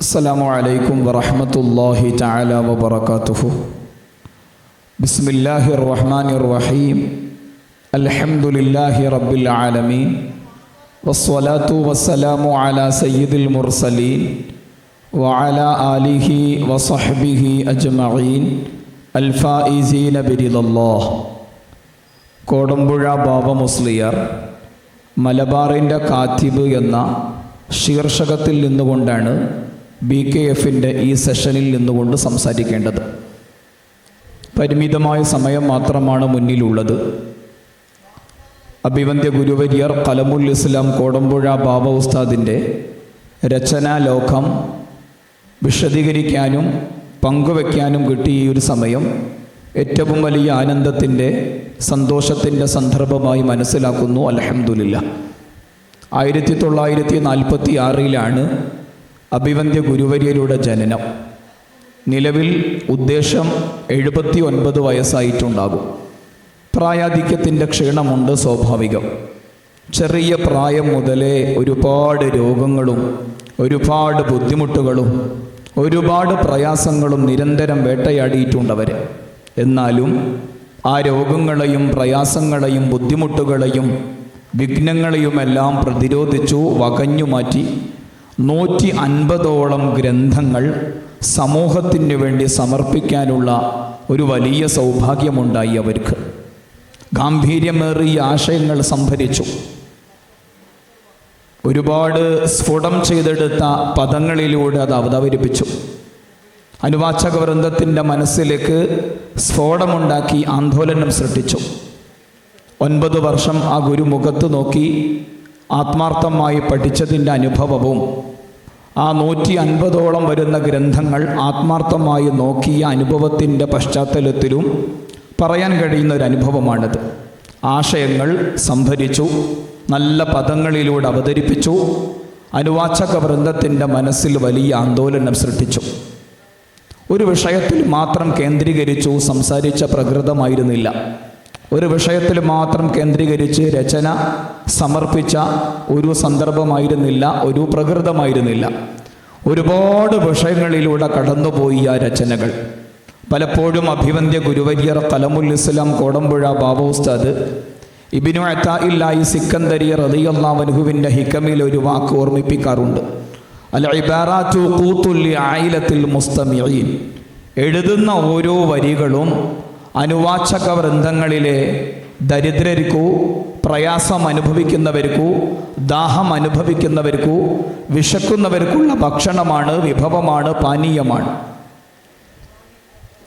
السلام عليكم ورحمة الله تعالى وبركاته بسم الله الرحمن الرحيم الحمد لله رب العالمين والصلاة والسلام على سيد المرسلين وعلى آله وصحبه أجمعين الفائزين برضا الله കോടമ്പുഴ ബാബ മുസ്ലിയാർ മലബാറിൻ്റെ കാത്തിബ് എന്ന ശീർഷകത്തിൽ നിന്നുകൊണ്ടാണ് ബി കെ എഫിന്റെ ഈ സെഷനിൽ നിന്നുകൊണ്ട് സംസാരിക്കേണ്ടത്. പരിമിതമായ സമയം മാത്രമാണ് മുന്നിലുള്ളത്. അഭിവന്ധ്യ ഗുരുവര്യർ കലമുൽ ഇസ്ലാം കോടമ്പുഴ ബാബ ഉസ്താദിന്റെ രചനാലോകം വിശദീകരിക്കാനും പങ്കുവെക്കാനും കിട്ടിയ ഈ ഒരു സമയം ഏറ്റവും വലിയ ആനന്ദത്തിന്റെ സന്തോഷത്തിന്റെ സന്ദർഭമായി മനസ്സിലാക്കുന്നു. അലഹമുല്ല ആയിരത്തി തൊള്ളായിരത്തി നാൽപ്പത്തി ആറിലാണ് അഭിവന്ധ്യ ഗുരുവര്യരുടെ ജനനം. നിലവിൽ ഉദ്ദേശം എഴുപത്തി ഒൻപത് വയസ്സായിട്ടുണ്ടാകും. പ്രായാധിക്യത്തിന്റെ ക്ഷീണമുണ്ട് സ്വാഭാവികം. ചെറിയ പ്രായം മുതലേ ഒരുപാട് രോഗങ്ങളും ഒരുപാട് ബുദ്ധിമുട്ടുകളും ഒരുപാട് പ്രയാസങ്ങളും നിരന്തരം വേട്ടയാടിയിട്ടുണ്ടവർ എന്നാലും ആ രോഗങ്ങളെയും പ്രയാസങ്ങളെയും ബുദ്ധിമുട്ടുകളെയും വിഘ്നങ്ങളെയുമെല്ലാം പ്രതിരോധിച്ചു വകഞ്ഞു മാറ്റി നൂറ്റി അൻപതോളം ഗ്രന്ഥങ്ങൾ സമൂഹത്തിന് വേണ്ടി സമർപ്പിക്കാനുള്ള ഒരു വലിയ സൗഭാഗ്യമുണ്ടായി അവർക്ക്. ഗാംഭീര്യമേറിയ ആശയങ്ങൾ സംഭരിച്ചു. ഒരുപാട് സ്ഫുടം ചെയ്തെടുത്ത പദങ്ങളിലൂടെ അത് അവതരിപ്പിച്ചു. അനുവാചക വൃന്ദത്തിന്റെ മനസ്സിലേക്ക് സ്ഫോടമുണ്ടാക്കി ആന്തോലനം സൃഷ്ടിച്ചു. ഒൻപത് വർഷം ആ ഗുരു മുഖത്ത് നോക്കി ആത്മാർത്ഥമായി പഠിച്ചതിന്റെ അനുഭവവും ആ നൂറ്റി അൻപതോളം വരുന്ന ഗ്രന്ഥങ്ങൾ ആത്മാർത്ഥമായി നോക്കിയ അനുഭവത്തിന്റെ പശ്ചാത്തലത്തിലും പറയാൻ കഴിയുന്ന ഒരു അനുഭവമാണിത് ആശയങ്ങൾ സംഭരിച്ചു നല്ല പദങ്ങളിലൂടെ അവതരിപ്പിച്ചു അനുവാചക വൃന്ദത്തിന്റെ മനസ്സിൽ വലിയ ആന്തോലനം സൃഷ്ടിച്ചു. ഒരു വിഷയത്തിൽ മാത്രം കേന്ദ്രീകരിച്ചു സംസാരിച്ച പ്രകൃതമായിരുന്നില്ല. ഒരു വിഷയത്തിൽ മാത്രം കേന്ദ്രീകരിച്ച് രചന സമർപ്പിച്ച ഒരു സന്ദർഭമായിരുന്നില്ല ഒരു പ്രകൃതമായിരുന്നില്ല. ഒരുപാട് വിഷയങ്ങളിലൂടെ കടന്നുപോയി ആ രചനകൾ. പലപ്പോഴും അഭിവന്ധ്യ ഗുരുവര്യർ കലമുൽ ഇസ്ലാം കോടമ്പുഴ ബാബ ഉസ്താദ് ഇബിനു അത്തായില്ലായി സിക്കന്ദരി റലിയല്ലാവനുഹുവിന്റെ ഹിക്കമിൽ ഒരു വാക്ക് ഓർമ്മിപ്പിക്കാറുണ്ട്. അല്ല ഇബാറാറ്റു കൂത്തുല്ലി ആയിലത്തിൽ മുസ്തമിയീൻ എഴുതുന്ന ഓരോ വരികളും അനുവാചക വൃന്ദങ്ങളിലെ ദരിദ്രർക്കു പ്രയാസം അനുഭവിക്കുന്നവർക്കു ദാഹം അനുഭവിക്കുന്നവർക്കു വിശക്കുന്നവർക്കുള്ള ഭക്ഷണമാണ് വിഭവമാണ് പാനീയമാണ്.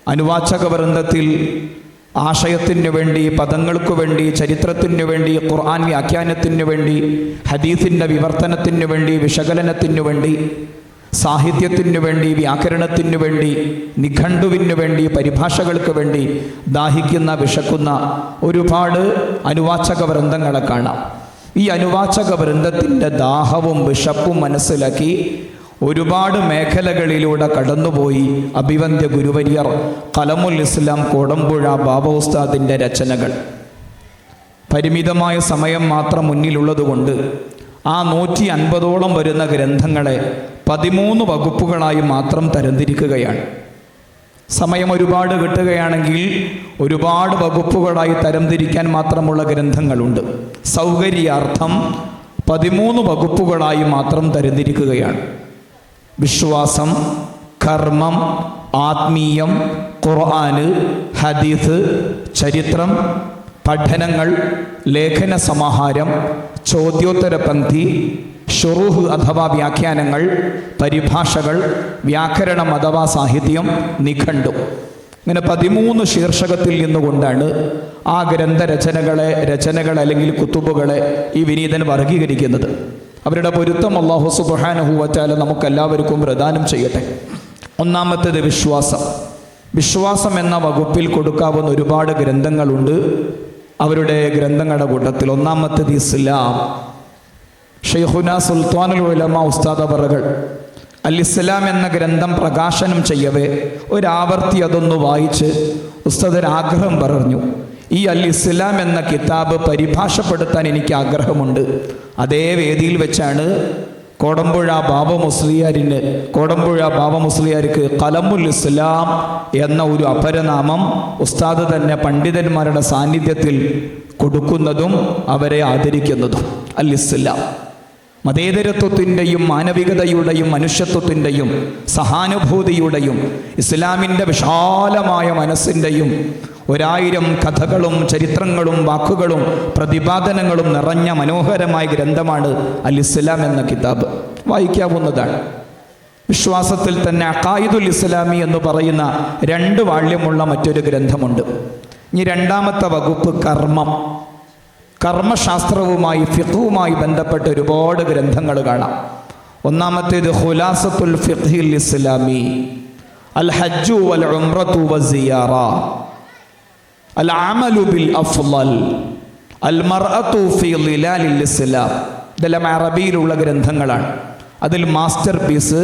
അനുവാചക വൃന്ദത്തിൽ ആശയത്തിനു വേണ്ടി പദങ്ങൾക്കു വേണ്ടി ചരിത്രത്തിനു വേണ്ടി ഖുർആൻ വ്യാഖ്യാനത്തിനു വേണ്ടി ഹദീസിന്റെ വിവർത്തനത്തിനു വേണ്ടി വിശകലനത്തിനു വേണ്ടി സാഹിത്യത്തിന് വേണ്ടി വ്യാകരണത്തിനു വേണ്ടി നിഘണ്ടുവിനു വേണ്ടി പരിഭാഷകൾക്ക് വേണ്ടി ദാഹിക്കുന്ന വിശക്കുന്ന ഒരുപാട് അനുവാചക വൃന്ദങ്ങളെ കാണാം. ഈ അനുവാചക വൃന്ദത്തിന്റെ ദാഹവും വിശപ്പും മനസ്സിലാക്കി ഒരുപാട് മേഖലകളിലൂടെ കടന്നുപോയി അഭിവന്ധ്യ ഗുരുവര്യർ കലമുൽ ഇസ്ലാം കോടമ്പുഴ ബാബ ഉസ്താദിന്റെ രചനകൾ. പരിമിതമായ സമയം മാത്രം മുന്നിലുള്ളതുകൊണ്ട് ആ നൂറ്റി അൻപതോളം വരുന്ന ഗ്രന്ഥങ്ങളെ പതിമൂന്ന് വകുപ്പുകളായി മാത്രം തരംതിരിക്കുകയാണ്. സമയം ഒരുപാട് കിട്ടുകയാണെങ്കിൽ ഒരുപാട് വകുപ്പുകളായി തരംതിരിക്കാൻ മാത്രമുള്ള ഗ്രന്ഥങ്ങളുണ്ട്. സൗകര്യാർത്ഥം പതിമൂന്ന് വകുപ്പുകളായി മാത്രം തരംതിരിക്കുകയാണ്. വിശ്വാസം കർമ്മം ആത്മീയം ഖുർആന് ഹദീസ് ചരിത്രം പഠനങ്ങൾ ലേഖന സമാഹാരം ചോദ്യോത്തര പന്ഥി ഷുറൂഹ് അഥവാ വ്യാഖ്യാനങ്ങൾ പരിഭാഷകൾ വ്യാകരണം അഥവാ സാഹിത്യം നിഘണ്ടു. ഇങ്ങനെ പതിമൂന്ന് ശീർഷകത്തിൽ നിന്നുകൊണ്ടാണ് ആ ഗ്രന്ഥരചനകളെ രചനകൾ അല്ലെങ്കിൽ കുത്തുബുകളെ ഈ വിനീതൻ വർഗീകരിക്കുന്നത് അവരുടെ പൊരുത്തം അള്ളാഹു സുബാനുഹൂവറ്റാൽ നമുക്കെല്ലാവർക്കും പ്രദാനം ചെയ്യട്ടെ. ഒന്നാമത്തേത് വിശ്വാസം. വിശ്വാസം എന്ന വകുപ്പിൽ കൊടുക്കാവുന്ന ഒരുപാട് ഗ്രന്ഥങ്ങളുണ്ട്. അവരുടെ ഗ്രന്ഥങ്ങളുടെ കൂട്ടത്തിൽ ഒന്നാമത്തേത് ഇസ്ലാം. ഷെയ്ഹുന സുൽത്താനുൽ ഉലമ ഉസ്താദ് അവറുകൾ അൽ ഇസ്ലാം എന്ന ഗ്രന്ഥം പ്രകാശനം ചെയ്യവേ ഒരാവർത്തി അതൊന്ന് വായിച്ച് ഉസ്താദ് ആഗ്രഹം പറഞ്ഞു. ഈ അൽ ഇസ്ലാം എന്ന കിതാബ് പരിഭാഷപ്പെടുത്താൻ എനിക്ക് ആഗ്രഹമുണ്ട്. അതേ വേദിയിൽ വെച്ചാണ് കോടമ്പുഴ ബാബ മുസ്ലിയാരിന് കോടമ്പുഴ ബാബ മുസ്ലിയാർക്ക് കലമുൽ ഇസ്ലാം എന്ന ഒരു അപരനാമം ഉസ്താദ് തന്നെ പണ്ഡിതന്മാരുടെ സാന്നിധ്യത്തിൽ കൊടുക്കുന്നതും അവരെ ആദരിക്കുന്നതും. അൽ ഇസ്ലാം. മതേതരത്വത്തിന്റെയും മാനവികതയുടെയും മനുഷ്യത്വത്തിന്റെയും സഹാനുഭൂതിയുടെയും ഇസ്ലാമിന്റെ വിശാലമായ മനസ്സിന്റെയും ഒരായിരം കഥകളും ചരിത്രങ്ങളും വാക്കുകളും പ്രതിപാദനങ്ങളും നിറഞ്ഞ മനോഹരമായ ഗ്രന്ഥമാണ് അൽ ഇസ്ലാം എന്ന കിതാബ്. വായിക്കാവുന്നതാണ്. വിശ്വാസത്തിൽ തന്നെ അക്കായിദുൽ ഇസ്ലാമി എന്ന് പറയുന്ന രണ്ട് വാള്യമുള്ള മറ്റൊരു ഗ്രന്ഥമുണ്ട്. ഇനി രണ്ടാമത്തെ വകുപ്പ് കർമ്മം. കർമ്മശാസ്ത്രവുമായി ഫിഖുവുമായി ബന്ധപ്പെട്ട ഒരുപാട് ഗ്രന്ഥങ്ങൾ കാണാം. ഒന്നാമത്തേത് ഹുലാസത്തുൽ ഫിഖിൽ ഇസ്ലാമി. അൽ ഹജ്ജു വൽ ഉംറത്തു വസിയാറ അൽ ബിൽ അൽ ഇസ്ലാം ഇതെല്ലാം അറബിയിലുള്ള ഗ്രന്ഥങ്ങളാണ്. അതിൽ മാസ്റ്റർ പീസ്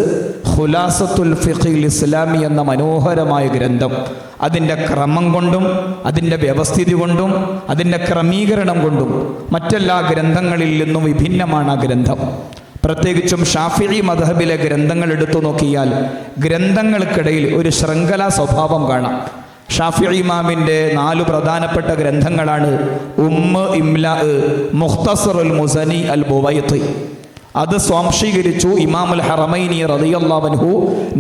ഹുലാസത്തുൽ ഫിഖിൽ ഇസ്ലാമി എന്ന മനോഹരമായ ഗ്രന്ഥം. അതിന്റെ ക്രമം കൊണ്ടും അതിന്റെ വ്യവസ്ഥിതി കൊണ്ടും അതിന്റെ ക്രമീകരണം കൊണ്ടും മറ്റെല്ലാ ഗ്രന്ഥങ്ങളിൽ നിന്നും വിഭിന്നമാണ് ആ ഗ്രന്ഥം. പ്രത്യേകിച്ചും ഷാഫിഴി മധബിലെ ഗ്രന്ഥങ്ങൾ എടുത്തു നോക്കിയാൽ ഗ്രന്ഥങ്ങൾക്കിടയിൽ ഒരു ശൃംഖലാ സ്വഭാവം കാണാം. ഷാഫി ഇമാമിന്റെ നാല് പ്രധാനപ്പെട്ട ഗ്രന്ഥങ്ങളാണ് ഉമ്മ ഇംല മുഖ്തസറുൽ മുസനി അൽ ബുവൈത്ത്. അത് സ്വാംശീകരിച്ചു ഇമാമുൽ ഹറമൈനി റളിയല്ലാഹു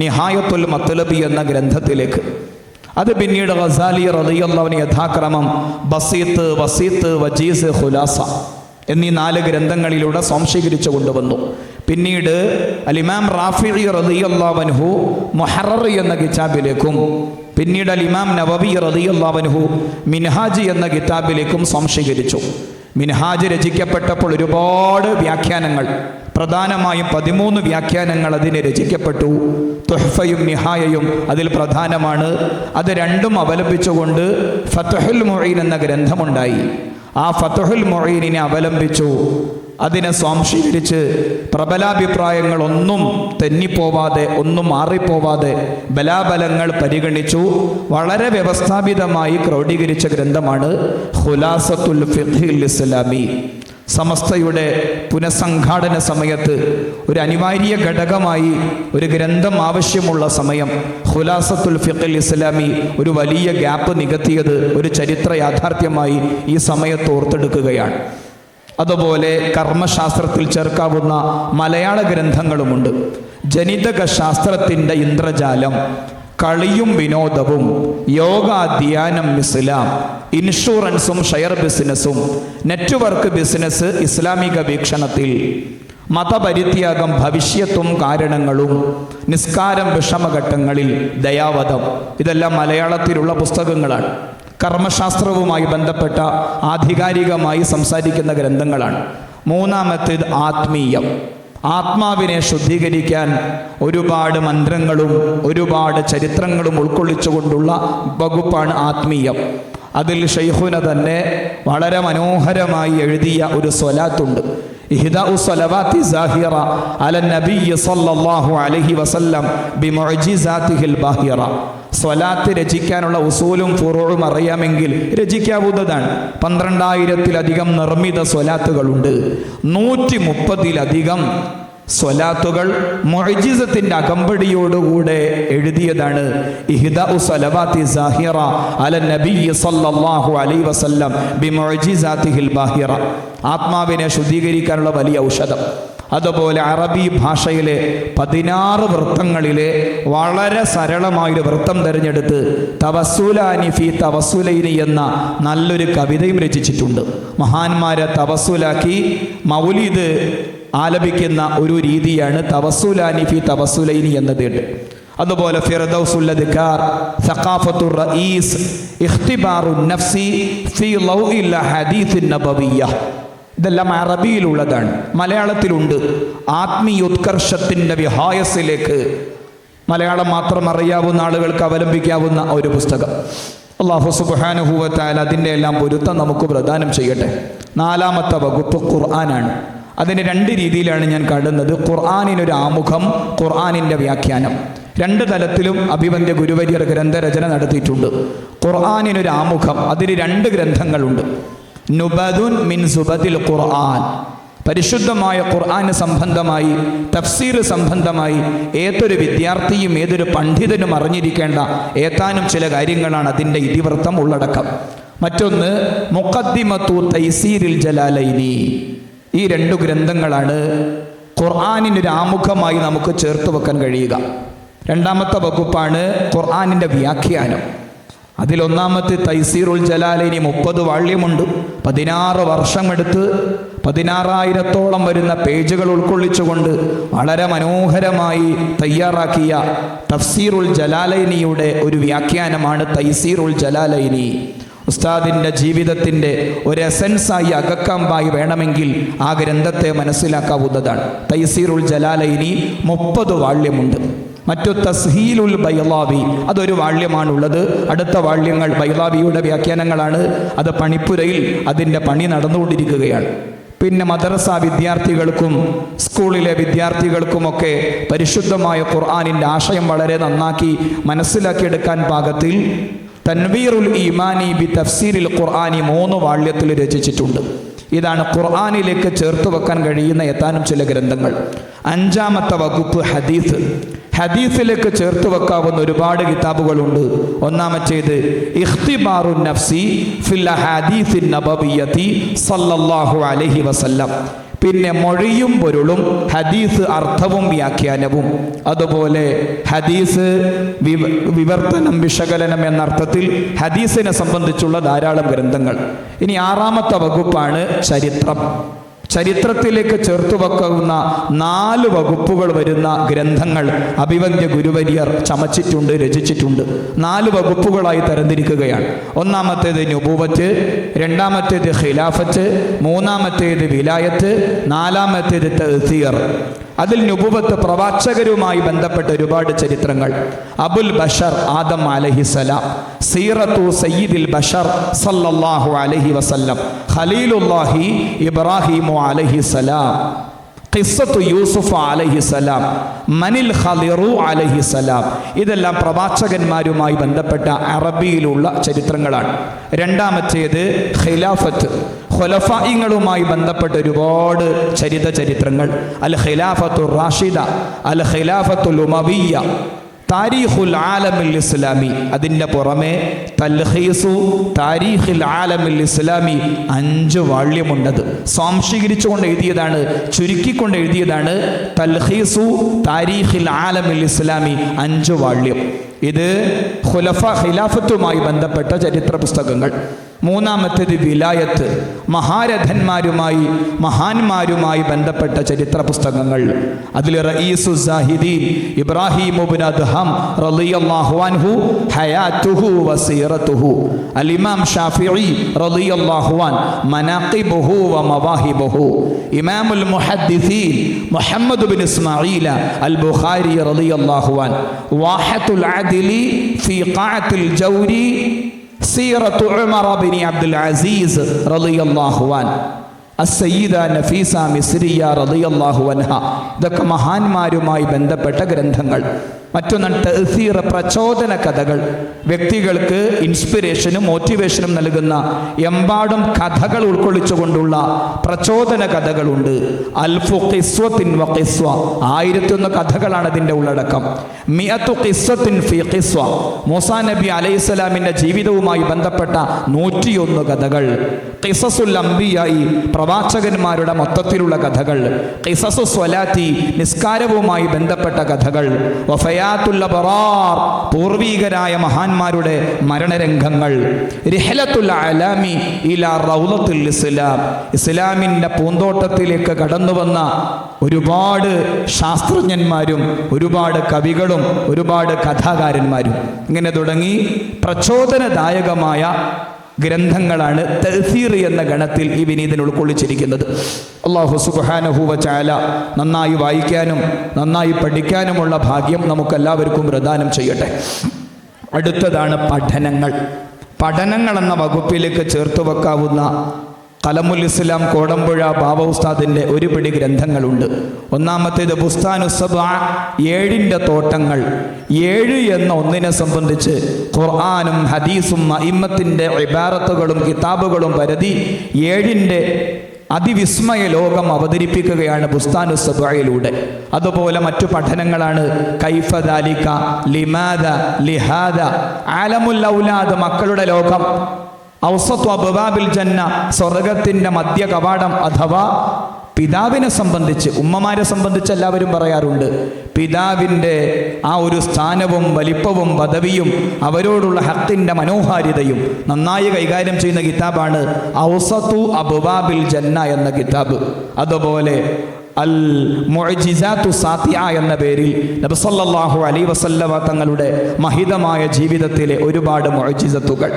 നിഹായത്തുൽ മത്തലബി എന്ന ഗ്രന്ഥത്തിലേക്ക്. അത് പിന്നീട് ഗസാലി റളിയല്ലാഹുവിന് യഥാക്രമം ബസീത്ത് വസീത്ത് വജീസ് ഖുലാസ എന്നീ നാല് ഗ്രന്ഥങ്ങളിലൂടെ സ്വാംശീകരിച്ചു കൊണ്ടുവന്നു. പിന്നീട് അലിമാം റാഫി റളിയല്ലാഹു മൊഹറി എന്ന കിതാബിലേക്കും പിന്നീട് അൽ ഇമാം നവബി റളിയല്ലാഹു മിൻഹാജ് എന്ന കിതാബിലേക്കും സംശീകരിച്ചു. മിൻഹാജ് രചിക്കപ്പെട്ടപ്പോൾ ഒരുപാട് വ്യാഖ്യാനങ്ങൾ പ്രധാനമായും പതിമൂന്ന് വ്യാഖ്യാനങ്ങൾ അതിന് രചിക്കപ്പെട്ടു. തുഹഫയും നിഹായയും അതിൽ പ്രധാനമാണ്. അത് രണ്ടും അവലംബിച്ചുകൊണ്ട് ഫത്തഹുൽ മൊഴീൻ എന്ന ഗ്രന്ഥമുണ്ടായി. ആ ഫത്തുഹുൽ മൊഹീനിനെ അവലംബിച്ചു. അതിനെ സ്വാംശീകരിച്ച് പ്രബലാഭിപ്രായങ്ങളൊന്നും തെന്നിപ്പോവാതെ ഒന്നും മാറിപ്പോവാതെ ബലാബലങ്ങൾ പരിഗണിച്ചു. വളരെ വ്യവസ്ഥാപിതമായി ക്രോഡീകരിച്ച ഗ്രന്ഥമാണ് ഹുലാസത്തുൽ ഫിഖിൽ ഇസ്ലാമി. സമസ്തയുടെ പുനഃസംഘാടന സമയത്ത് ഒരു അനിവാര്യ ഘടകമായി ഒരു ഗ്രന്ഥം ആവശ്യമുള്ള സമയം ഖുലാസത്തുൽ ഫിഖൽ ഇസ്ലാമി ഒരു വലിയ ഗ്യാപ്പ് നികത്തിയത് ഒരു ചരിത്ര യാഥാർത്ഥ്യമായി ഈ സമയത്ത് ഓർത്തെടുക്കുകയാണ്. അതുപോലെ കർമ്മശാസ്ത്രത്തിൽ ചേർക്കാവുന്ന മലയാള ഗ്രന്ഥങ്ങളുമുണ്ട്. ജനിതക ശാസ്ത്രത്തിന്റെ ഇന്ദ്രജാലം കളിയും വിനോദവും യോഗ ധ്യാനം ഇസ്ലാം ഇൻഷുറൻസും ഷെയർ ബിസിനസ്സും നെറ്റ്വർക്ക് ബിസിനസ് ഇസ്ലാമിക വീക്ഷണത്തിൽ മതപരിത്യാഗം ഭവിഷ്യത്തും കാരണങ്ങളും നിസ്കാരം വിഷമഘട്ടങ്ങളിൽ ദയാവധം ഇതെല്ലാം മലയാളത്തിലുള്ള പുസ്തകങ്ങളാണ്. കർമ്മശാസ്ത്രവുമായി ബന്ധപ്പെട്ട ആധികാരികമായി സംസാരിക്കുന്ന ഗ്രന്ഥങ്ങളാണ്. മൂന്നാമത്തേത് ആത്മീയം. ആത്മാവിനെ ശുദ്ധീകരിക്കാൻ ഒരുപാട് മന്ത്രങ്ങളും ഒരുപാട് ചരിത്രങ്ങളും ഉൾക്കൊള്ളിച്ചുകൊണ്ടുള്ള വകുപ്പാണ് ആത്മീയം. അതിൽ ഷെയ്ഹുന തന്നെ വളരെ മനോഹരമായി എഴുതിയ ഒരു സ്വലാത്തുണ്ട്. ഇഹ്ദാഉ സ്വലവാത്തി സാഹിറ അല നബിയ്യ സല്ലല്ലാഹു അലൈഹി വസല്ലം ബിമുഅ്ജിസാതിഹിൽ ബാഹിറ. സ്വലാത്ത് രചിക്കാനുള്ള ഉസൂലും ഫുറോഴും അറിയാമെങ്കിൽ രചിക്കാവുന്നതാണ്. പന്ത്രണ്ടായിരത്തിലധികം നിർമ്മിത സ്വലാത്തുകളുണ്ട്. നൂറ്റി മുപ്പതിലധികം സ്വലാത്തുകൾ മൊഴിജിസത്തിന്റെ അകമ്പടിയോടുകൂടെ എഴുതിയതാണ്. ഇഹ്ദഉ സലവാത്തി സാഹിറ അല നബി സല്ലല്ലാഹു അലൈഹി വസല്ലം ബിമുഅ്ജിസാതിഹിൽ ബാഹിറ. ആത്മാവിനെ ശുദ്ധീകരിക്കാനുള്ള വലിയ ഔഷധം. അതുപോലെ അറബി ഭാഷയിലെ പതിനാറ് വൃത്തങ്ങളിലെ വളരെ സരളമായൊരു വൃത്തം തിരഞ്ഞെടുത്ത് തവസുലാനി ഫി തവസുലൈനി എന്ന നല്ലൊരു കവിതയും രചിച്ചിട്ടുണ്ട്. മഹാന്മാരെ തവസുലാക്കി മൗലിദ് ആലപിക്കുന്ന ഒരു രീതിയാണ് തവസുലാനി ഫി തവസുലൈനി എന്നതുണ്ട് അതുപോലെ സഖാഫത്തുർ റഈസ് നഫ്സി നബവിയ്യ. ഇതെല്ലാം അറബിയിലുള്ളതാണ്. മലയാളത്തിലുണ്ട്. ആത്മീയോത്കർഷത്തിന്റെ വിഹായസിലേക്ക് മലയാളം മാത്രം അറിയാവുന്ന ആളുകൾക്ക് അവലംബിക്കാവുന്ന ഒരു പുസ്തകം. അള്ളാഹു സുബാനുഹൂവത്താൽ അതിന്റെ എല്ലാം പൊരുത്തം നമുക്ക് പ്രദാനം ചെയ്യട്ടെ. നാലാമത്തെ വകുപ്പ് ഖുർആനാണ്. അതിന് രണ്ട് രീതിയിലാണ് ഞാൻ കാണുന്നത്. ഖുർആാനിനൊരു ആമുഖം ഖുർആാനിന്റെ വ്യാഖ്യാനം. രണ്ട് തലത്തിലും അഭിവന്ദ്യ ഗുരുവര്യർ ഗ്രന്ഥരചന നടത്തിയിട്ടുണ്ട്. ഖുർആാനിനൊരു ആമുഖം അതിന് രണ്ട് ഗ്രന്ഥങ്ങളുണ്ട്. നുബദുൻ മിൻ സുബദിൽ ഖുർആൻ. പരിശുദ്ധമായ ഖുർആന് സംബന്ധമായി തഫ്സീർ സംബന്ധമായി ഏതൊരു വിദ്യാർത്ഥിയും ഏതൊരു പണ്ഡിതനും അറിഞ്ഞിരിക്കേണ്ട ഏതാനും ചില കാര്യങ്ങളാണ് അതിന്റെ ഇതിവൃത്തം ഉള്ളടക്കം. മറ്റൊന്ന് മുഖദ്ദിമത്തു തൈസീരിൽ ജലാലൈനി. ഈ രണ്ടു ഗ്രന്ഥങ്ങളാണ് ഖുർആാനിനൊരു ആമുഖമായി നമുക്ക് ചേർത്ത് വെക്കാൻ കഴിയുക. രണ്ടാമത്തെ വകുപ്പാണ് ഖുർആാനിന്റെ വ്യാഖ്യാനം. അതിലൊന്നാമത്തെ തൈസീറുൽ ജലാലിനി മുപ്പത് വാള്യമുണ്ട്. പതിനാറ് വർഷമെടുത്ത് പതിനാറായിരത്തോളം വരുന്ന പേജുകൾ ഉൾക്കൊള്ളിച്ചുകൊണ്ട് വളരെ മനോഹരമായി തയ്യാറാക്കിയ തഫ്സീറുൽ ജലാലൈനിയുടെ ഒരു വ്യാഖ്യാനമാണ് തൈസീറുൽ ജലാലൈനി. ഉസ്താദിന്റെ ജീവിതത്തിന്റെ ഒരു എസൻസായി അകക്കാമ്പായി വേണമെങ്കിൽ ആ ഗ്രന്ഥത്തെ മനസ്സിലാക്കാവുന്നതാണ്. തൈസീറുൽ ജലാലൈനി മുപ്പത് വാള്യമുണ്ട്. മറ്റു തസ്ഹീലുൽ ബൈലാവി അതൊരു വാള്യമാണുള്ളത്. അടുത്ത വാള്യങ്ങൾ ബൈലാവിയുടെ വ്യാഖ്യാനങ്ങളാണ്. അത് പണിപ്പുരയിൽ അതിന്റെ പണി നടന്നുകൊണ്ടിരിക്കുകയാണ്. പിന്നെ മദ്രസ വിദ്യാർത്ഥികൾക്കും സ്കൂളിലെ വിദ്യാർത്ഥികൾക്കുമൊക്കെ പരിശുദ്ധമായ ഖുർആാനിന്റെ ആശയം വളരെ നന്നാക്കി മനസ്സിലാക്കിയെടുക്കാൻ പാകത്തിൽ തൻവീറുൽ ഈമാനി ബി തഫ്സീരിൽ ഖുർആാനി മൂന്ന് വാള്യത്തിൽ രചിച്ചിട്ടുണ്ട്. ഇതാണ് ഖുർആാനിലേക്ക് ചേർത്ത് വെക്കാൻ കഴിയുന്ന ഏതാനും ചില ഗ്രന്ഥങ്ങൾ. അഞ്ചാമത്തെ വകുപ്പ് ഹദീസ്. ഹദീസിലേക്ക് ചേർത്ത് വെക്കാവുന്ന ഒരുപാട് കിതാബുകളുണ്ട്. ഒന്നാമത്തേത് ഇഖ്തിബാറു നഫ്സി ഫിൽ ഹദീസിൻ നബവിയത്തി സല്ലല്ലാഹു അലൈഹി വസല്ലം. പിന്നെ മൊഴിയും പൊരുളും ഹദീസ് അർത്ഥവും വ്യാഖ്യാനവും. അതുപോലെ ഹദീസ് വിവർത്തനം വിശകലനം എന്ന അർത്ഥത്തിൽ ഹദീസിനെ സംബന്ധിച്ചുള്ള ധാരാളം ഗ്രന്ഥങ്ങൾ. ഇനി ആറാമത്തെ വകുപ്പാണ് ചരിത്രം. ചരിത്രത്തിലേക്ക് ചേർത്തു വെക്കുന്ന നാല് വകുപ്പുകൾ വരുന്ന ഗ്രന്ഥങ്ങൾ അഭിവന്യ ഗുരുവര്യർ ചമച്ചിട്ടുണ്ട് രചിച്ചിട്ടുണ്ട്. നാല് വകുപ്പുകളായി തരംതിരിക്കുകയാണ്. ഒന്നാമത്തേത് നുബൂവത്ത് രണ്ടാമത്തേത് ഖിലാഫത്ത് മൂന്നാമത്തേത് വിലായത്ത് നാലാമത്തേത് തഹ്സീർ. അതിൽ നുപുവത്ത് പ്രവാചകരുമായി ബന്ധപ്പെട്ട ഒരുപാട് ചരിത്രങ്ങൾ. അബുൽ ബഷർ ആദം അലഹിസലാം സീറത്തു സയ്യിദിൽ ബഷർ സല്ലല്ലാഹു അലഹി വസല്ലം ഖലീലുല്ലാഹി ഇബ്രാഹിമു അലഹിസലാം ഖിസ്സത്തു യൂസുഫ് അലഹിസലാം മനിൽ ഖലിറു അലഹിസലാം ഇതെല്ലാം പ്രവാചകന്മാരുമായി ബന്ധപ്പെട്ട അറബിയിലുള്ള ചരിത്രങ്ങളാണ്. രണ്ടാമത്തേത് ഖിലാഫത്ത്. ഖുലഫായിങ്ങളുമായി ബന്ധപ്പെട്ട ഒരുപാട് ചരിത ചരിത്രങ്ങൾ. അൽ ഖിലാഫത്തു റാഷിദ അൽ ഖിലാഫത്തുൽ ഉമവിയ താരീഖുൽ ആലമിൽ ഇസ്ലാമി. അതിന്റെ പുറമെ തൽഹീസു താരീഖിൽ ആലമിൽ ഇസ്ലാമി അഞ്ച് വാള്യമുണ്ടത്. സ്വാംശീകരിച്ചുകൊണ്ട് എഴുതിയതാണ് ചുരുക്കിക്കൊണ്ട് എഴുതിയതാണ് തൽഹീസു താരീഖിൽ ആലമിൽ ഇസ്ലാമി അഞ്ച് വാള്യം. ഇത് ഖുലഫ ഖിലാഫത്തുമായി ബന്ധപ്പെട്ട ചരിത്ര പുസ്തകങ്ങൾ. മൂന്നാമത്തേത് വിലായത്ത്. മഹാരഥന്മാരുമായി മഹാന്മാരുമായി ബന്ധപ്പെട്ട ചരിത്ര പുസ്തകങ്ങൾ. അതിൽ റഈസു സാഹിദീൻ ഇബ്രാഹിം ഇബ്നു റളിയല്ലാഹു ഹയാത്തുഹു വസീറത്തുഹു അൽ ഇമാം ഷാഫിഈ റളിയല്ലാഹു അൻ മനാഖിബുഹു വ മവാഹിബുഹു. ഇമാമുൽ മുഹദ്ദിസീൻ മുഹമ്മദ് ബിൻ ഇസ്മാഈല അൽ ബുഖാരി റളിയല്ലാഹു അൻ വാഹത്തുൽ അദ്ലി ഫീ ഖാഅത്തിൽ ജൗരി സീറത്തു ഉമർ ബിൻ അബ്ദുൽ അസീസ് റളിയല്ലാഹു അൻ അസയ്യിദ നഫീസ മിസ്രിയ റളിയല്ലാഹു അൻഹ. ഇതൊക്കെ മഹാന്മാരുമായി ബന്ധപ്പെട്ട ഗ്രന്ഥങ്ങൾ. മറ്റൊന്ന് തഹസീർ പ്രചോദന കഥകൾ. വ്യക്തികൾക്ക് ഇൻസ്പിറേഷനും മോട്ടിവേഷനും നൽകുന്ന എമ്പാടും കഥകൾ ഉൾക്കൊള്ളിച്ചുകൊണ്ടുള്ള പ്രചോദന കഥകളുണ്ട്. അൽഫു ഖിസ്വത്തിൻ വ ഖിസ്വ. ആയിരത്തൊന്ന് കഥകളാണ് അതിന്റെ ഉള്ളടക്കം. മിയത്തു ഖിസ്വത്തിൻ ഫി ഖിസ്വ. മൂസാ നബി അലൈഹിസ്സലാമിന്റെ ജീവിതവുമായി ബന്ധപ്പെട്ട നൂറ്റിയൊന്ന് കഥകൾ. ഖിസസുൽ അംബിയായി പ്രവാചകന്മാരുടെ മൊത്തത്തിലുള്ള കഥകൾ. ഖിസസു സ്വലാത്തി നിസ്കാരവുമായി ബന്ധപ്പെട്ട കഥകൾ. വഫയാത്തുൽ ബറാർ പൂർവീകരായ മഹാന്മാരുടെ മരണരംഗങ്ങൾ. റിഹലത്തുൽ അലാമി ഇലാ റൗലത്തുൽ ഇസ്ലാം. ഇസ്ലാമിന്റെ പൂന്തോട്ടത്തിലേക്ക് കടന്നു വന്ന ഒരുപാട് ശാസ്ത്രജ്ഞന്മാരും ഒരുപാട് കവികളും ഒരുപാട് കഥാകാരന്മാരും. ഇങ്ങനെ തുടങ്ങി പ്രചോദനദായകമായ ഗ്രന്ഥങ്ങളാണ് തഹസീർ എന്ന ഗണത്തിൽ ഈ വിനീതൻ ഉൾക്കൊള്ളിച്ചിരിക്കുന്നത്. അള്ളാഹു സുബാനഹുവ ചാല നന്നായി വായിക്കാനും നന്നായി പഠിക്കാനുമുള്ള ഭാഗ്യം നമുക്കെല്ലാവർക്കും പ്രദാനം ചെയ്യട്ടെ. അടുത്തതാണ് പഠനങ്ങൾ. പഠനങ്ങൾ എന്ന വകുപ്പിലേക്ക് ചേർത്ത് വെക്കാവുന്ന കലമുൽ ഇസ്ലാം കോടമ്പുഴ ബാബ ഉസ്താദിന്റെ ഒരു പിടി ഗ്രന്ഥങ്ങളുണ്ട്. ഒന്നാമത്തേത് ബുസ്താനുസബ ഏഴിന്റെ തോട്ടങ്ങൾ. ഏഴ് എന്ന ഒന്നിനെ സംബന്ധിച്ച് ഖുർആാനും ഹദീസും ഇമ്മത്തിന്റെ ഇബാറത്തുകളും കിതാബുകളും പരതി ഏഴിന്റെ അതിവിസ്മയ ലോകം അവതരിപ്പിക്കുകയാണ് ബുസ്താനു സബയിലൂടെ അതുപോലെ മറ്റു പഠനങ്ങളാണ് കൈഫ ദാലിക ലിമാദ ലിഹാദ ആലമുൽ ഔലാദ് മക്കളുടെ ലോകം. ഔസത്വ ബബാബിൽ ജന്ന സ്വർഗത്തിന്റെ മധ്യ കവാടം അഥവാ പിതാവിനെ സംബന്ധിച്ച് ഉമ്മമാരെ സംബന്ധിച്ച് എല്ലാവരും പറയാറുണ്ട്. പിതാവിന്റെ ആ ഒരു സ്ഥാനവും വലിപ്പവും പദവിയും അവരോടുള്ള ഹത്തിന്റെ മനോഹാരിതയും നന്നായി കൈകാര്യം ചെയ്യുന്ന കിതാബാണ് ഔസത്തു അബുബാബിൽ ജന്ന എന്ന കിതാബ്. അതുപോലെ അൽ മൊഴിജിസാത്തു സാത്തിയ എന്ന പേരിൽ നബ്സല്ലാഹു അലൈ വസല്ലവ തങ്ങളുടെ മഹിതമായ ജീവിതത്തിലെ ഒരുപാട് മുഅജിസത്തുകൾ.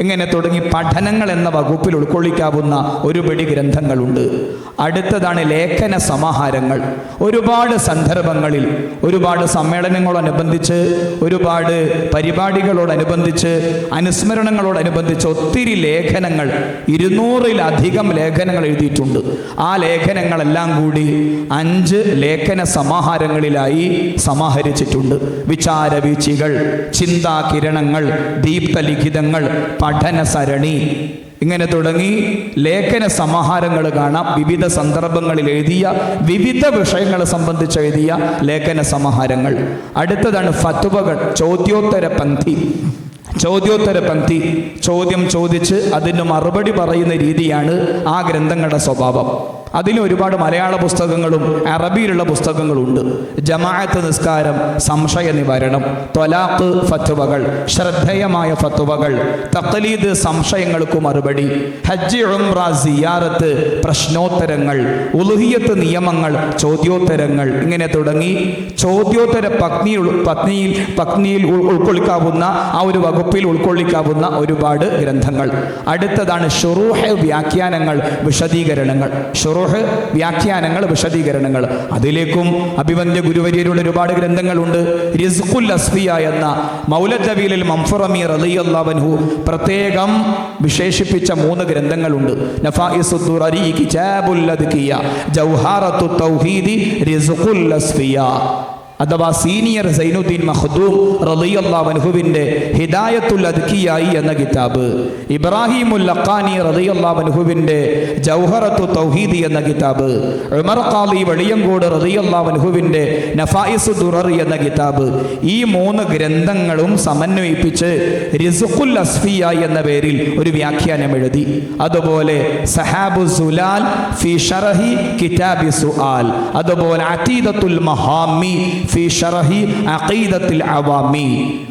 ഇങ്ങനെ തുടങ്ങി പഠനങ്ങൾ എന്ന വകുപ്പിൽ ഉൾക്കൊള്ളിക്കാവുന്ന ഒരു പിടി ഗ്രന്ഥങ്ങളുണ്ട്. അടുത്തതാണ് ലേഖന സമാഹാരങ്ങൾ. ഒരുപാട് സന്ദർഭങ്ങളിൽ ഒരുപാട് സമ്മേളനങ്ങളോടനുബന്ധിച്ച് ഒരുപാട് പരിപാടികളോടനുബന്ധിച്ച് അനുസ്മരണങ്ങളോടനുബന്ധിച്ച് ഒത്തിരി ലേഖനങ്ങൾ ഇരുന്നൂറിലധികം ലേഖനങ്ങൾ എഴുതിയിട്ടുണ്ട്. ആ ലേഖനങ്ങളെല്ലാം കൂടി അഞ്ച് ലേഖന സമാഹാരങ്ങളിലായി സമാഹരിച്ചിട്ടുണ്ട്. വിചാരവീച്ചികൾ ചിന്താകിരണങ്ങൾ ദീപ്തലിഖിതങ്ങൾ പഠന സരണി. ഇങ്ങനെ തുടങ്ങി ലേഖന സമാഹാരങ്ങൾ കാണാം. വിവിധ സന്ദർഭങ്ങളിൽ എഴുതിയ വിവിധ വിഷയങ്ങളെ സംബന്ധിച്ച് എഴുതിയ ലേഖന സമാഹാരങ്ങൾ. അടുത്തതാണ് ഫത്വകൾ ചോദ്യോത്തര പന്തി ചോദ്യോത്തര പന്തി ചോദ്യം ചോദിച്ച് അതിന് മറുപടി പറയുന്ന രീതിയാണ് ആ ഗ്രന്ഥങ്ങളുടെ സ്വഭാവം. അതിന് ഒരുപാട് മലയാള പുസ്തകങ്ങളും അറബിയിലുള്ള പുസ്തകങ്ങളുണ്ട്. ജമാഅത്ത് നിസ്കാരം സംശയ നിവാരണം ത്വലാഖ് ഫത്വകൾ ശ്രദ്ധേയമായ ഫത്വകൾ തഖ്ലീദ് സംശയങ്ങൾക്ക് മറുപടി ഹജ്ജ് ഉംറ സിയാറത്ത് പ്രശ്നോത്തരങ്ങൾ ഉലുഹിയത്ത് നിയമങ്ങൾ ചോദ്യോത്തരങ്ങൾ ഇങ്ങനെ തുടങ്ങി ചോദ്യോത്തര പത്നി പത്നിയിൽ പത്നിയിൽ ഉൾക്കൊള്ളിക്കാവുന്ന ആ ഒരു വകുപ്പിൽ ഉൾക്കൊള്ളിക്കാവുന്ന ഒരുപാട് ഗ്രന്ഥങ്ങൾ. അടുത്തതാണ് ഷുറൂഹ് വ്യാഖ്യാനങ്ങൾ വിശദീകരണങ്ങൾ. ഷുറൂഹ് വ്യാഖ്യാനങ്ങൾ വിശദീകരണങ്ങൾ. അതിലേക്കും അഭിവന്യ ഗുരുവര്യരുടെ ഒരുപാട് ഗ്രന്ഥങ്ങളുണ്ട്. റിസ്ഖുൽ അസ്ഫിയ എന്ന മൗലദ്ദവീലിൽ മംഫുറമി റളിയല്ലാഹു പ്രത്യേകം വിശേഷിപ്പിച്ച മൂന്ന് ഗ്രന്ഥങ്ങളുണ്ട്. നഫായിസു ദുറരി കിതാബുൽ അദ്കിയ ജൗഹാറത്തു തൗഹീദി റിസ്ഖുൽ അസ്ഫിയ. അഥവാ സീനിയർ സൈനുദ്ദീൻ മഹദൂം റളിയല്ലാഹു അൻഹുവിന്റെ ഹിദായത്തുൽ അദ്ഖിയായി എന്ന കിതാബ്. ഇബ്രാഹിമുൽ ലഖാനി റളിയല്ലാഹു അൻഹുവിന്റെ ജൗഹറത്തു തൗഹീദി എന്ന കിതാബ്. ഉമർ ഖാലി വെളിയങ്കോട് റളിയല്ലാഹു അൻഹുവിന്റെ നഫായിസു ദുറർ എന്ന കിതാബ്. ഈ മൂന്ന് ഗ്രന്ഥങ്ങളും സമന്വയിപ്പിച്ച് റിസുഖുൽ അസ്ഫിയ എന്ന പേരിൽ ഒരു വ്യാഖ്യാനം എഴുതി. അതുപോലെ സഹാബു സുലാൽ ഫി ഷറഹി കിതാബി സുആൽ. അതുപോലെ അതീദത്തുൽ മഹാമി ഫി ഷറഹി അഖീദത്തിൽ അവാമി.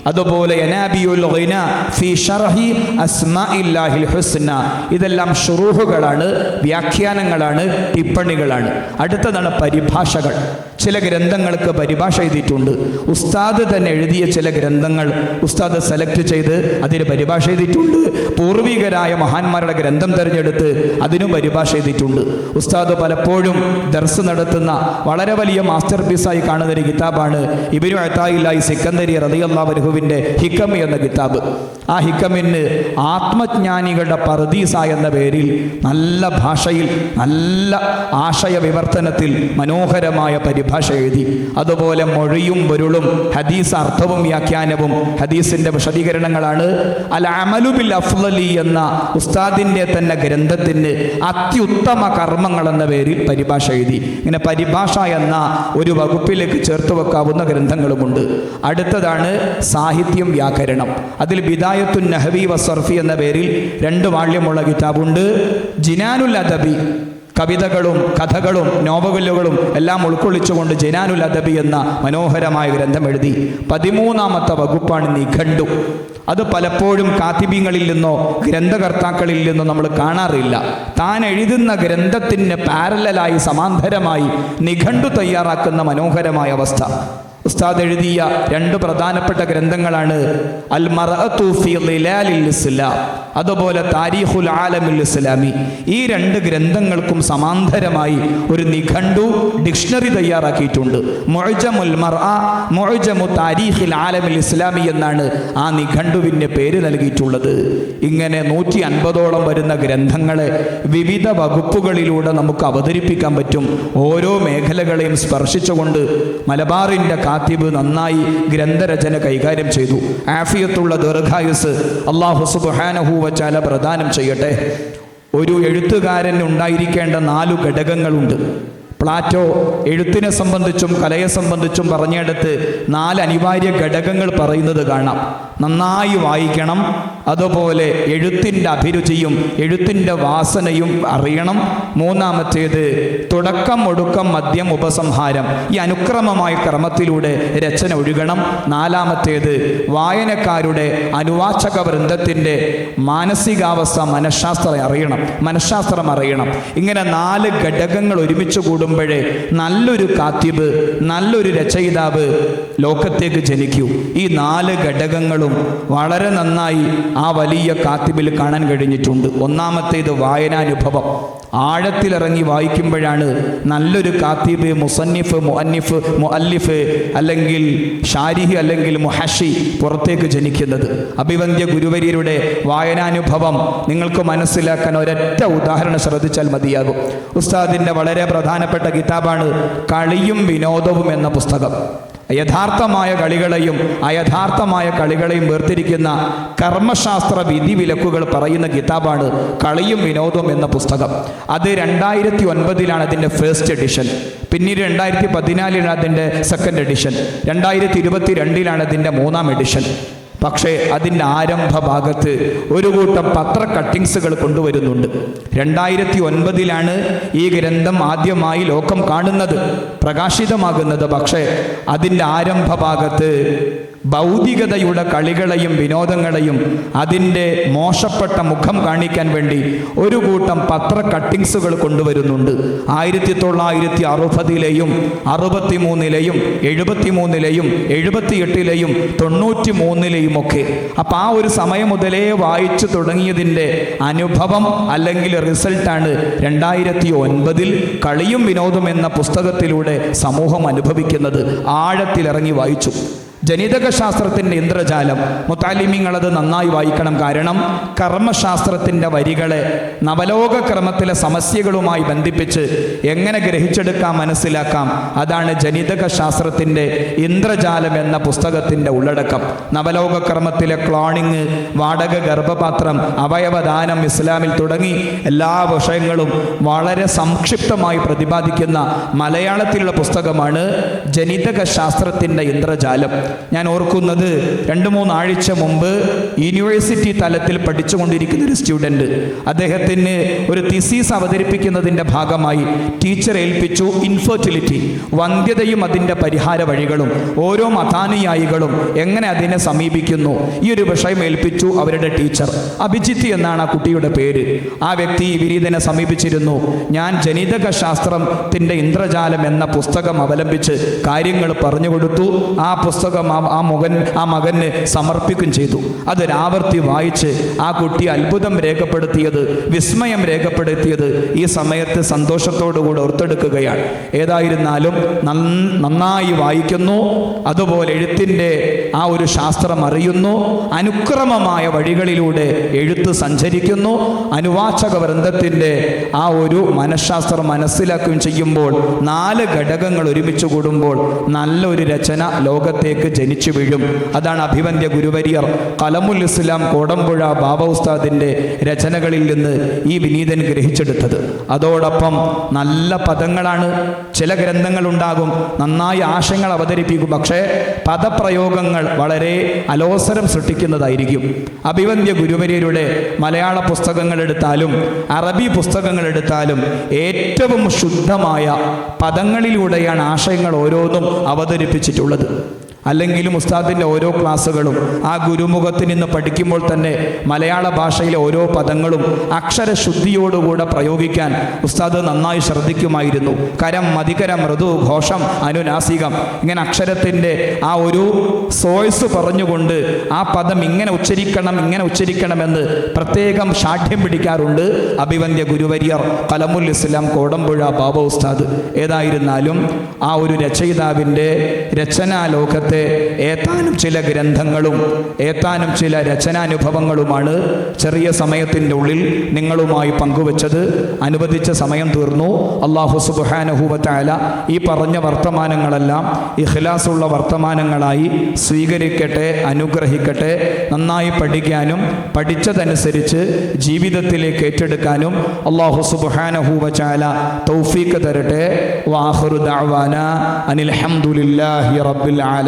അതുപോലെ യനാബിയുൽ ഗൈന ഫി ഷറഹി അസ്മാഇല്ലാഹിൽ ഹുസ്ന. ഇതെല്ലാം ഷുറൂഹുകളാണ് വ്യാഖ്യാനങ്ങളാണ് ടിപ്പണികളാണ്. അടുത്തതാണ് പരിഭാഷകൾ. ചില ഗ്രന്ഥങ്ങൾക്ക് പരിഭാഷ എഴുതിയിട്ടുണ്ട്. ഉസ്താദ് തന്നെ എഴുതിയ ചില ഗ്രന്ഥങ്ങൾ ഉസ്താദ് സെലക്ട് ചെയ്ത് അതിന് പരിഭാഷ എഴുതിയിട്ടുണ്ട്. പൂർവികരായ മഹാന്മാരുടെ ഗ്രന്ഥം തിരഞ്ഞെടുത്ത് അതിനും പരിഭാഷ എഴുതിയിട്ടുണ്ട്. ഉസ്താദ് പലപ്പോഴും ദർസ് നടത്തുന്ന വളരെ വലിയ മാസ്റ്റർ പീസായി കാണുന്ന ഒരു കിതാബാണ്. ഇബിനു അത്തായില്ലായി സിക്കന്ദരി റതിയല്ലാവരുഹുവിന്റെ ഹിക്കം എന്ന കിതാബ്. ആ ഹിക്കമിന് ആത്മജ്ഞാനികളുടെ പർദീസ എന്ന പേരിൽ നല്ല ഭാഷയിൽ നല്ല ആശയ വിവർത്തനത്തിൽ മനോഹരമായ പരിഭാഷ എഴുതി. അതുപോലെ മൊഴിയും പൊരുളും ഹദീസ് അർത്ഥവും വ്യാഖ്യാനവും ഹദീസിന്റെ വിശദീകരണങ്ങളാണ്. അൽ അമലു ബിൽ അഫ്ലലി എന്ന ഉസ്താദിന്റെ തന്നെ ഗ്രന്ഥത്തിന് അത്യുത്തമ കർമ്മങ്ങൾ എന്ന പേരിൽ പരിഭാഷ എഴുതി. ഇങ്ങനെ പരിഭാഷ എന്ന ഒരു വകുപ്പിലേക്ക് ചേർത്ത് വെക്കാവുന്ന ഗ്രന്ഥങ്ങളുമുണ്ട്. അടുത്തതാണ് സാഹിത്യം വ്യാകരണം. അതിൽ ബിദായത്തുൻ നഹബി വസർഫി എന്ന പേരിൽ രണ്ട് വാള്യമുള്ള കിതാബുണ്ട്. ജിനാനുൽ അദബി കവിതകളും കഥകളും നോവലുകളും എല്ലാം ഉൾക്കൊള്ളിച്ചുകൊണ്ട് ജനാനുൽ അദബി എന്ന മനോഹരമായ ഗ്രന്ഥം എഴുതി പതിമൂന്നാമത്തെ വകുപ്പാണ് നിഘണ്ടു അത് പലപ്പോഴും കാത്തിബീങ്ങളിൽ നിന്നോ ഗ്രന്ഥകർത്താക്കളിൽ നിന്നോ നമ്മൾ കാണാറില്ല. താൻ എഴുതുന്ന ഗ്രന്ഥത്തിന് പാരലായി സമാന്തരമായി നിഘണ്ടു തയ്യാറാക്കുന്ന മനോഹരമായ അവസ്ഥ. ഉസ്താദ് എഴുതിയ രണ്ട് പ്രധാനപ്പെട്ട ഗ്രന്ഥങ്ങളാണ് അൽ ഇസ്ലാം അതുപോലെ താരീഖുൽ ആലമിൽ ഇസ്ലാമി. ഈ രണ്ട് ഗ്രന്ഥങ്ങൾക്കും സമാന്തരമായി ഒരു നിഘണ്ടു ഡിക്ഷണറി തയ്യാറാക്കിയിട്ടുണ്ട്. മൊഴജമുൽ മർഅ മുഅ്ജമു താരീഖിൽ ആലമിൽ ഇസ്ലാമി എന്നാണ് ആ നിഘണ്ടുവിന്റെ പേര് നൽകിയിട്ടുള്ളത്. ഇങ്ങനെ നൂറ്റി അൻപതോളം വരുന്ന ഗ്രന്ഥങ്ങളെ വിവിധ വകുപ്പുകളിലൂടെ നമുക്ക് അവതരിപ്പിക്കാൻ പറ്റും. ഓരോ മേഖലകളെയും സ്പർശിച്ചുകൊണ്ട് മലബാറിന്റെ കാത്തിബ് നന്നായി ഗ്രന്ഥരചന കൈകാര്യം ചെയ്തു. ആഫിയത്തുള്ള ദീർഘായുസ് അള്ളാഹു സുബ്ഹാനഹു വച്ചാല പ്രദാനം ചെയ്യട്ടെ. ഒരു എഴുത്തുകാരന് ഉണ്ടായിരിക്കേണ്ട നാലു ഘടകങ്ങളുണ്ട്. പ്ലാറ്റോ എഴുത്തിനെ സംബന്ധിച്ചും കലയെ സംബന്ധിച്ചും പറഞ്ഞെടുത്ത് നാല് അനിവാര്യ ഘടകങ്ങൾ പറയുന്നത് കാണാം. നന്നായി വായിക്കണം അതുപോലെ എഴുത്തിന്റെ അഭിരുചിയും എഴുത്തിന്റെ വാസനയും അറിയണം. മൂന്നാമത്തേത് തുടക്കം ഒടുക്കം മദ്യം ഉപസംഹാരം. ഈ അനുക്രമമായ ക്രമത്തിലൂടെ രചന ഒഴുകണം. നാലാമത്തേത് വായനക്കാരുടെ അനുവാചക വൃന്ദത്തിന്റെ മാനസികാവസ്ഥ മനഃശാസ്ത്രം അറിയണം. മനഃശാസ്ത്രം അറിയണം. ഇങ്ങനെ നാല് ഘടകങ്ങൾ ഒരുമിച്ച് കൂടുമ്പോഴേ നല്ലൊരു കാത്തിബ് നല്ലൊരു രചയിതാവ് ലോകത്തേക്ക് ജനിക്കൂ. ഈ നാല് ഘടകങ്ങളും വളരെ നന്നായി ആ വലിയ കാത്തിബിൽ കാണാൻ കഴിഞ്ഞിട്ടുണ്ട്. ഒന്നാമത്തേത് വായനാനുഭവം. ആഴത്തിലിറങ്ങി വായിക്കുമ്പോഴാണ് നല്ലൊരു കാത്തിബ് മുസന്നിഫ് മുഅന്നിഫ് മുഅല്ലിഫ് അല്ലെങ്കിൽ ഷാരിഹി അല്ലെങ്കിൽ മുഹഷി പുറത്തേക്ക് ജനിക്കുന്നത്. അഭിവന്ധ്യ ഗുരുവര്യരുടെ വായനാനുഭവം നിങ്ങൾക്ക് മനസ്സിലാക്കാൻ ഒരൊറ്റ ഉദാഹരണം ശ്രദ്ധിച്ചാൽ മതിയാകും. ഉസ്താദിന്റെ വളരെ പ്രധാനപ്പെട്ട കിതാബാണ് കളിയും വിനോദവും എന്ന പുസ്തകം. യഥാർത്ഥമായ കളികളെയും അയഥാർത്ഥമായ കളികളെയും വേർതിരിക്കുന്ന കർമ്മശാസ്ത്ര വിധി വിലക്കുകൾ പറയുന്ന കിതാബാണ് കളിയും വിനോദവും എന്ന പുസ്തകം. അത് രണ്ടായിരത്തി ഒൻപതിലാണ് അതിന്റെ ഫസ്റ്റ് എഡിഷൻ പിന്നീട് രണ്ടായിരത്തി പതിനാലിലാണ് അതിന്റെ സെക്കൻഡ് എഡിഷൻ രണ്ടായിരത്തി ഇരുപത്തി രണ്ടിലാണ് അതിന്റെ മൂന്നാം എഡിഷൻ പക്ഷേ അതിന്റെ ആരംഭ ഭാഗത്ത് ഒരു കൂട്ടം പത്ര കട്ടിങ്സുകൾ കൊണ്ടുവരുന്നുണ്ട്. രണ്ടായിരത്തി ഒൻപതിലാണ് ഈ ഗ്രന്ഥം ആദ്യമായി ലോകം കാണുന്നത് പ്രകാശിതമാകുന്നത്. പക്ഷേ അതിന്റെ ആരംഭ ഭാഗത്ത് ഭൗതികതയുടെ കളികളെയും വിനോദങ്ങളെയും അതിന്റെ മോശപ്പെട്ട മുഖം കാണിക്കാൻ വേണ്ടി ഒരു കൂട്ടം പത്ര കട്ടിങ്സുകൾ കൊണ്ടുവരുന്നുണ്ട്. ആയിരത്തി തൊള്ളായിരത്തി അറുപതിലെയും അറുപത്തി മൂന്നിലെയും എഴുപത്തി മൂന്നിലെയും എഴുപത്തിയെട്ടിലെയും തൊണ്ണൂറ്റി മൂന്നിലെയും ഒക്കെ അപ്പം ആ ഒരു സമയം മുതലേ വായിച്ചു തുടങ്ങിയതിന്റെ അനുഭവം അല്ലെങ്കിൽ റിസൾട്ടാണ് രണ്ടായിരത്തി ഒൻപതിൽ കളിയും വിനോദം എന്ന പുസ്തകത്തിലൂടെ സമൂഹം അനുഭവിക്കുന്നത്. ആഴത്തിലിറങ്ങി വായിച്ചു. ജനിതക ശാസ്ത്രത്തിന്റെ ഇന്ദ്രജാലം. മുത്താലിമിങ്ങൾ അത് നന്നായി വായിക്കണം. കാരണം കർമ്മശാസ്ത്രത്തിന്റെ വരികളെ നവലോക ക്രമത്തിലെ സമസ്യകളുമായി ബന്ധിപ്പിച്ച് എങ്ങനെ ഗ്രഹിച്ചെടുക്കാം മനസ്സിലാക്കാം. അതാണ് ജനിതക ശാസ്ത്രത്തിന്റെ ഇന്ദ്രജാലം എന്ന പുസ്തകത്തിന്റെ ഉള്ളടക്കം. നവലോക ക്രമത്തിലെ ക്ലോണിങ് വാടക ഗർഭപാത്രം അവയവദാനം ഇസ്ലാമിൽ തുടങ്ങി എല്ലാ വിഷയങ്ങളും വളരെ സംക്ഷിപ്തമായി പ്രതിപാദിക്കുന്ന മലയാളത്തിലുള്ള പുസ്തകമാണ് ജനിതക ശാസ്ത്രത്തിന്റെ ഇന്ദ്രജാലം. ഞാൻ ഓർക്കുന്നത് രണ്ട് മൂന്നാഴ്ച മുമ്പ് യൂണിവേഴ്സിറ്റി തലത്തിൽ പഠിച്ചുകൊണ്ടിരിക്കുന്ന ഒരു സ്റ്റുഡന്റ്. അദ്ദേഹത്തിന് ഒരു തിസീസ് അവതരിപ്പിക്കുന്നതിന്റെ ഭാഗമായി ടീച്ചർ ഏൽപ്പിച്ചു ഇൻഫെർട്ടിലിറ്റി വന്ധ്യതയും അതിന്റെ പരിഹാര വഴികളും ഓരോ മതാനുയായികളും എങ്ങനെ അതിനെ സമീപിക്കുന്നു. ഈ ഒരു വിഷയം ഏൽപ്പിച്ചു അവരുടെ ടീച്ചർ അഭിജിത്ത് എന്നാണ് ആ കുട്ടിയുടെ പേര്. ആ വ്യക്തി ഈ വിനീതനെ സമീപിച്ചിരുന്നു. ഞാൻ ജനിതക ശാസ്ത്രത്തിന്റെ ഇന്ദ്രജാലം എന്ന പുസ്തകം അവലംബിച്ച് കാര്യങ്ങൾ പറഞ്ഞു കൊടുത്തു. ആ പുസ്തകം ആ ആ മകൻ ആ മകന് സമർപ്പിക്കുകയും ചെയ്തു. അതൊരാവർത്തി വായിച്ച് ആ കുട്ടി അത്ഭുതം രേഖപ്പെടുത്തിയത് വിസ്മയം രേഖപ്പെടുത്തിയത് ഈ സമയത്ത് സന്തോഷത്തോടുകൂടെ ഓർത്തെടുക്കുകയാണ്. ഏതായിരുന്നാലും നന്നായി വായിക്കുന്നു അതുപോലെ എഴുത്തിന്റെ ആ ഒരു ശാസ്ത്രം അറിയുന്നു അനുക്രമമായ വഴികളിലൂടെ എഴുത്ത് സഞ്ചരിക്കുന്നു അനുവാചക വൃന്ദത്തിന്റെ ആ ഒരു മനഃശാസ്ത്രം മനസ്സിലാക്കുകയും ചെയ്യുമ്പോൾ നാല് ഘടകങ്ങൾ ഒരുമിച്ച് കൂടുമ്പോൾ നല്ലൊരു രചന ലോകത്തേക്ക് ജനിച്ചു വീഴും. അതാണ് അഭിവന്ധ്യ ഗുരുവര്യർ. കലമുൽ ഇസ്ലാം കോടമ്പുഴ ബാബ ഉസ്താദിന്റെ രചനകളിൽ നിന്ന് ഈ വിനീതൻ ഗ്രഹിച്ചെടുത്തത്. അതോടൊപ്പം നല്ല പദങ്ങളാണ് ചില ഗ്രന്ഥങ്ങളുണ്ടാകും നന്നായി ആശയങ്ങൾ അവതരിപ്പിക്കും. പക്ഷേ പദപ്രയോഗങ്ങൾ വളരെ അലോസരം സൃഷ്ടിക്കുന്നതായിരിക്കും. അഭിവന്ധ്യ ഗുരുവര്യരുടെ മലയാള പുസ്തകങ്ങൾ എടുത്താലും അറബി പുസ്തകങ്ങൾ എടുത്താലും ഏറ്റവും ശുദ്ധമായ പദങ്ങളിലൂടെയാണ് ആശയങ്ങൾ ഓരോന്നും അവതരിപ്പിച്ചിട്ടുള്ളത്. അല്ലെങ്കിലും ഉസ്താദിന്റെ ഓരോ ക്ലാസ്സുകളും ആ ഗുരുമുഖത്തിൽ നിന്ന് പഠിക്കുമ്പോൾ തന്നെ മലയാള ഭാഷയിലെ ഓരോ പദങ്ങളും അക്ഷരശുദ്ധിയോടുകൂടെ പ്രയോഗിക്കാൻ ഉസ്താദ് നന്നായി ശ്രദ്ധിക്കുമായിരുന്നു. കരം മതികര മൃദു ഘോഷം അനുനാസികം ഇങ്ങനെ അക്ഷരത്തിന്റെ ആ ഒരു സോയ്സ് പറഞ്ഞുകൊണ്ട് ആ പദം ഇങ്ങനെ ഉച്ചരിക്കണം ഇങ്ങനെ ഉച്ചരിക്കണമെന്ന് പ്രത്യേകം ഷാഠ്യം പിടിക്കാറുണ്ട് അഭിവന്ധ്യ ഗുരുവര്യർ കലമുൽ ഇസ്ലാം കോടമ്പുഴ ബാബ ഉസ്താദ്. ഏതായിരുന്നാലും ആ ഒരു രചയിതാവിന്റെ രചനാലോകത്തെ അതുപോലത്തെ ഏതാനും ചില ഗ്രന്ഥങ്ങളും ഏതാനും ചില രചനാനുഭവങ്ങളുമാണ് ചെറിയ സമയത്തിന്റെ ഉള്ളിൽ നിങ്ങളുമായി പങ്കുവച്ചത്. അനുവദിച്ച സമയം തീർന്നു. അള്ളാഹു സുബാനഹൂബത്തായ ഈ പറഞ്ഞ വർത്തമാനങ്ങളെല്ലാം ഇഖ്ലാസുള്ള വർത്തമാനങ്ങളായി സ്വീകരിക്കട്ടെ അനുഗ്രഹിക്കട്ടെ. നന്നായി പഠിക്കാനും പഠിച്ചതനുസരിച്ച് ജീവിതത്തിലേക്ക് ഏറ്റെടുക്കാനും അള്ളാഹു സുബാനഹൂബച്ചാല തൗഫീക്ക് തരട്ടെ. വാഹുറു അനിൽഹമുല്ലാഹി അനിൽ ഹംദുലില്ലാഹി